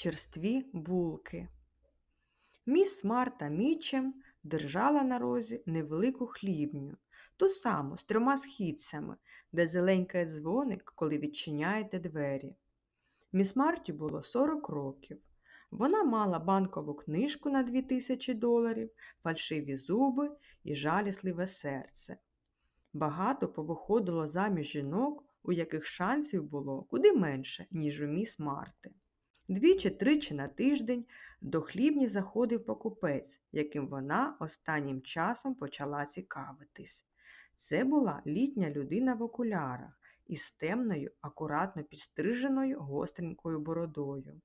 черстві булки. Міс Марта Мічем держала на розі невелику хлібню, ту саму з трьома східцями, де зеленькає дзвоник, коли відчиняєте двері. Міс Марті було 40 років. Вона мала банкову книжку на 2000 доларів, фальшиві зуби і жалісливе серце. Багато повиходило заміж жінок, у яких шансів було куди менше, ніж у міс Марти. Двічі-тричі на тиждень до хлібні заходив покупець, яким вона останнім часом почала цікавитись. Це була літня людина в окулярах із темною, акуратно підстриженою гостренькою бородою.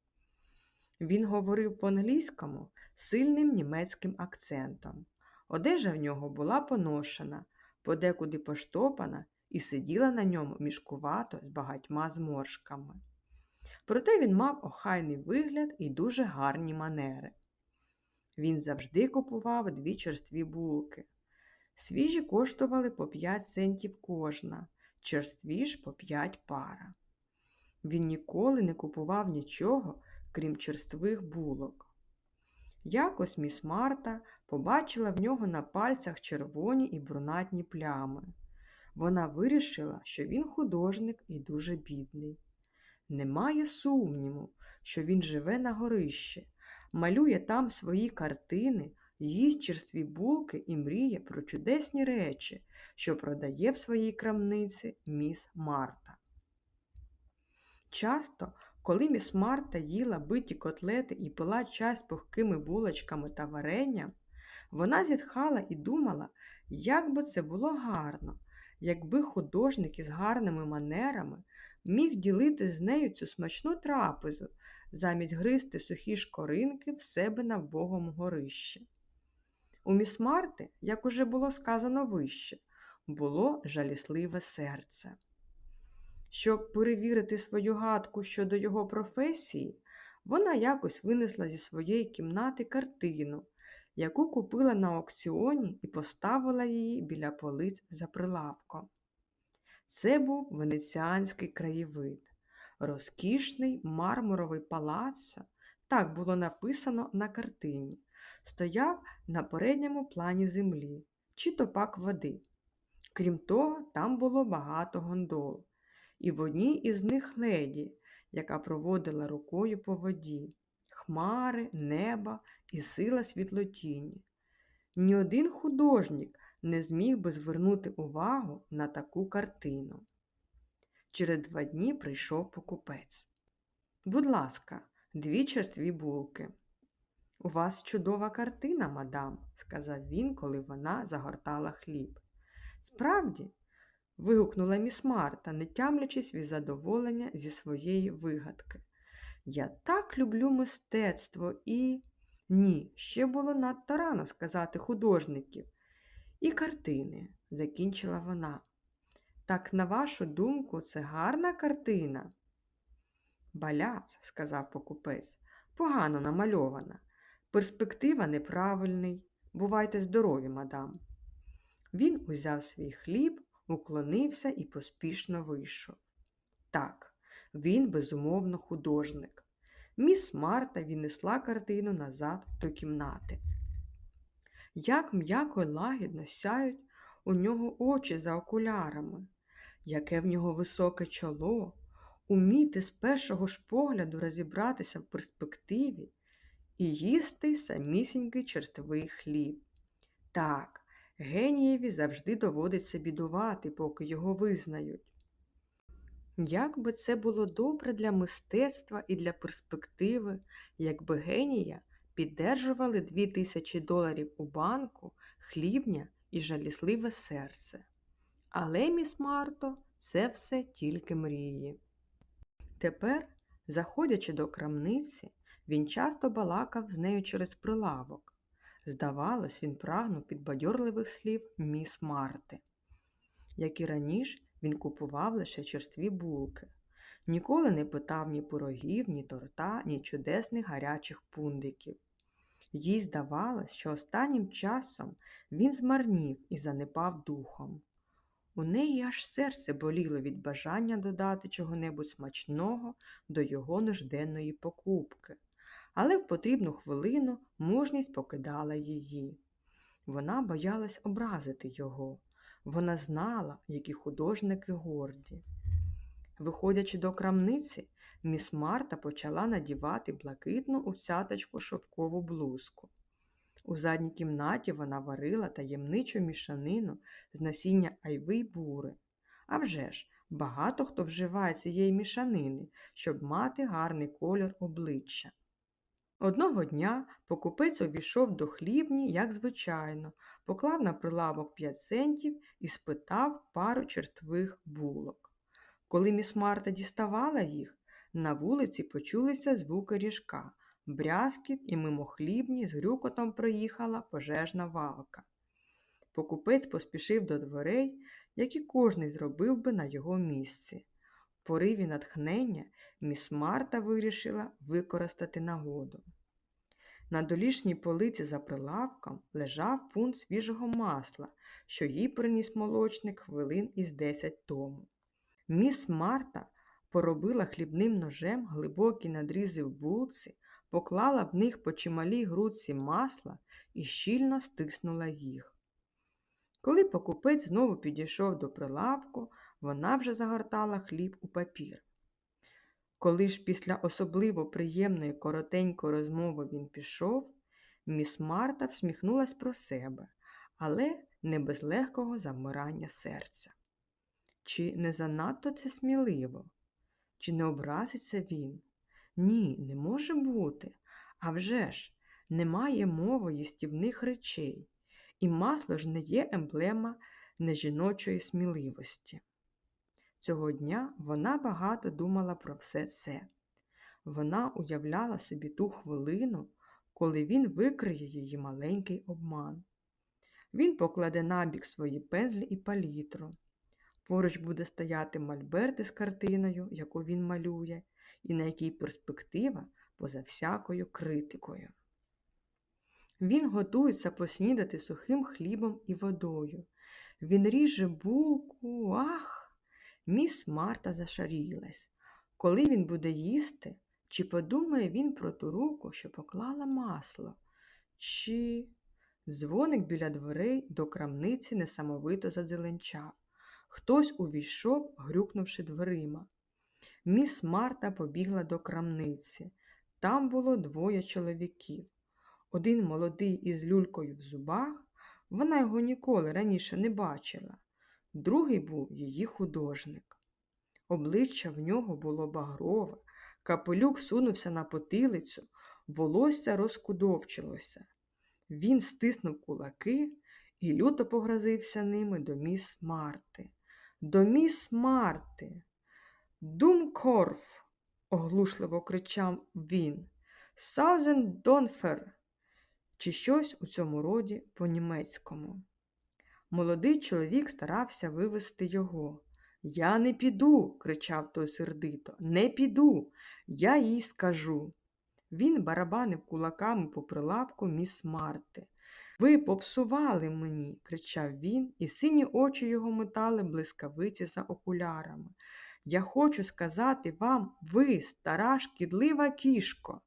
Він говорив по-англійському сильним німецьким акцентом. Одежа в нього була поношена, подекуди поштопана і сиділа на ньому мішкувато з багатьма зморшками. Проте він мав охайний вигляд і дуже гарні манери. Він завжди купував дві черстві булки. Свіжі коштували по 5 центів кожна, черстві ж по 5 пара. Він ніколи не купував нічого, крім черствих булок. Якось міс Марта побачила в нього на пальцях червоні і брунатні плями. Вона вирішила, що він художник і дуже бідний. Немає сумніву, що він живе на горищі, малює там свої картини, їсть черстві булки і мріє про чудесні речі, що продає в своїй крамниці міс Марта. Часто, коли міс Марта їла биті котлети і пила чай з пухкими булочками та варенням, вона зітхала і думала, як би це було гарно, якби художник із гарними манерами міг ділити з нею цю смачну трапезу, замість гризти сухі шкоринки в себе на вбогому горищі. У міс Марти, як уже було сказано вище, було жалісливе серце. Щоб перевірити свою гадку щодо його професії, вона якось винесла зі своєї кімнати картину, яку купила на аукціоні і поставила її біля полиць за прилавком. Це був венеціанський краєвид, розкішний мармуровий палаццо, так було написано на картині, стояв на передньому плані землі, чи то пак води. Крім того, там було багато гондол, і в одній із них леді, яка проводила рукою по воді, хмари, неба і сила світлотіні. Ні один художник не зміг би звернути увагу на таку картину. Через два дні прийшов покупець. Будь ласка, дві черстві булки. У вас чудова картина, мадам, сказав він, коли вона загортала хліб. Справді, вигукнула міс Марта, не тямлячись від задоволення зі своєї вигадки. Я так люблю мистецтво і. Ні, ще було надто рано сказати художників. І картини, закінчила вона. Так, на вашу думку, це гарна картина? Баляц, сказав покупець, погано намальована. Перспектива неправильний. Бувайте здорові, мадам. Він узяв свій хліб, уклонився і поспішно вийшов. Так, він, безумовно, художник. Міс Марта віднесла картину назад до кімнати. Як м'яко й лагідно сяють у нього очі за окулярами, яке в нього високе чоло, уміти з першого ж погляду розібратися в перспективі і їсти самісінький черствий хліб. Так, генієві завжди доводиться бідувати, поки його визнають. Як би це було добре для мистецтва і для перспективи, якби генія піддержували дві тисячі доларів у банку, хлібня і жалісливе серце. Але, міс Марто, це все тільки мрії. Тепер, заходячи до крамниці, він часто балакав з нею через прилавок. Здавалось, він прагнув підбадьорливих слів міс Марти. Як і раніше, він купував лише черстві булки. Ніколи не питав ні пирогів, ні торта, ні чудесних гарячих пундиків. Їй здавалось, що останнім часом він змарнів і занепав духом. У неї аж серце боліло від бажання додати чого-небудь смачного до його нужденної покупки. Але в потрібну хвилину мужність покидала її. Вона боялась образити його. Вона знала, які художники горді. Виходячи до крамниці, міс Марта почала надівати блакитну у цяточку шовкову блузку. У задній кімнаті вона варила таємничу мішанину з насіння айви й бури. А вже ж, багато хто вживає цієї мішанини, щоб мати гарний колір обличчя. Одного дня покупець увійшов до хлібні, як звичайно, поклав на прилавок 5 центів і спитав пару черствих булок. Коли міс Марта діставала їх, на вулиці почулися звуки ріжка, брязкіт і мимо хлібні з грюкотом проїхала пожежна валка. Покупець поспішив до дверей, як і кожний зробив би на його місці. В пориві натхнення міс Марта вирішила використати нагоду. На долішній полиці за прилавком лежав пункт свіжого масла, що їй приніс молочник хвилин із десять тому. Міс Марта поробила хлібним ножем глибокі надрізи в булці, поклала в них по чималій грудці масла і щільно стиснула їх. Коли покупець знову підійшов до прилавку, вона вже загортала хліб у папір. Коли ж після особливо приємної коротенької розмови він пішов, міс Марта всміхнулась про себе, але не без легкого замирання серця. Чи не занадто це сміливо? Чи не образиться він? Ні, не може бути. А вже ж, немає мови їстівних речей, і масло ж не є емблема нежіночої сміливості. Цього дня вона багато думала про все це. Вона уявляла собі ту хвилину, коли він викриє її маленький обман. Він покладе набік свої пензлі і палітру. Поруч буде стояти мольберт із картиною, яку він малює, і на якій перспектива поза всякою критикою. Він готується поснідати сухим хлібом і водою. Він ріже булку, ах! Міс Марта зашарілась. Коли він буде їсти, чи подумає він про ту руку, що поклала масло? Чи дзвоник біля дверей до крамниці несамовито задзеленчав. Хтось увійшов, грюкнувши дверима. Міс Марта побігла до крамниці. Там було двоє чоловіків. Один молодий із люлькою в зубах, вона його ніколи раніше не бачила. Другий був її художник. Обличчя в нього було багрове, капелюк сунувся на потилицю, волосся розкудовчилося. Він стиснув кулаки і люто погрозився ними до міс Марти. До міс Марти. Думкорф, оглушливо кричав він. Саузен Донфер, чи щось у цьому роді по-німецькому. Молодий чоловік старався вивести його. Я не піду, кричав той сердито, не піду, я їй скажу. Він барабанив кулаками по прилавку міс Марти. Ви попсували мені, кричав він, і сині очі його метали блискавиці за окулярами. Я хочу сказати вам, ви, стара шкідлива кішко.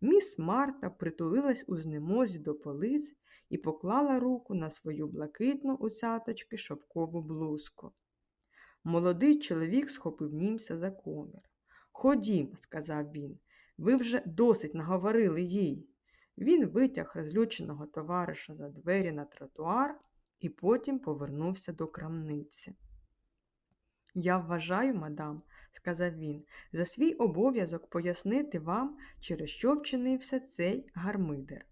Міс Марта притулилась у знемозі до полиць і поклала руку на свою блакитну у цяточки шовкову блузку. Молодий чоловік схопив німця за комір. Ходім, сказав він, ви вже досить наговорили їй. Він витяг розлюченого товариша за двері на тротуар і потім повернувся до крамниці. Я вважаю, мадам, сказав він, за свій обов'язок пояснити вам, через що вчинився цей гармидер.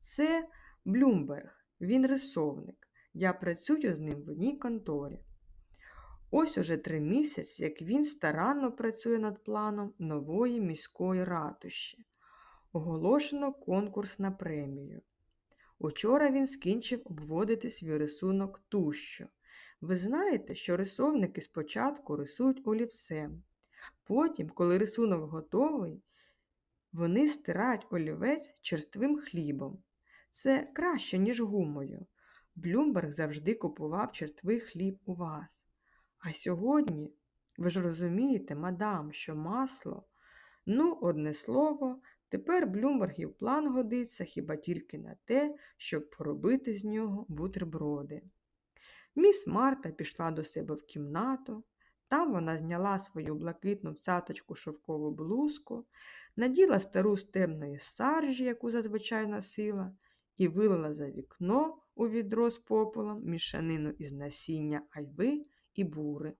Це Блюмберг, він рисовник. Я працюю з ним в одній конторі. Ось уже три місяці, як він старанно працює над планом нової міської ратуші. Оголошено конкурс на премію. Учора він скінчив обводити свій рисунок тущу. Ви знаєте, що рисовники спочатку рисують олівцем. Потім, коли рисунок готовий, вони стирають олівець черствим хлібом. Це краще, ніж гумою. Блюмберг завжди купував черствий хліб у вас. А сьогодні, ви ж розумієте, мадам, що масло. Ну, одне слово, тепер Блюмбергів план годиться хіба тільки на те, щоб поробити з нього бутерброди. Міс Марта пішла до себе в кімнату. Там вона зняла свою блакитну цяточку шовкову блузку, наділа стару з темної саржі, яку зазвичай носила, і вилила за вікно у відро з попелом мішанину із насіння айви і бури.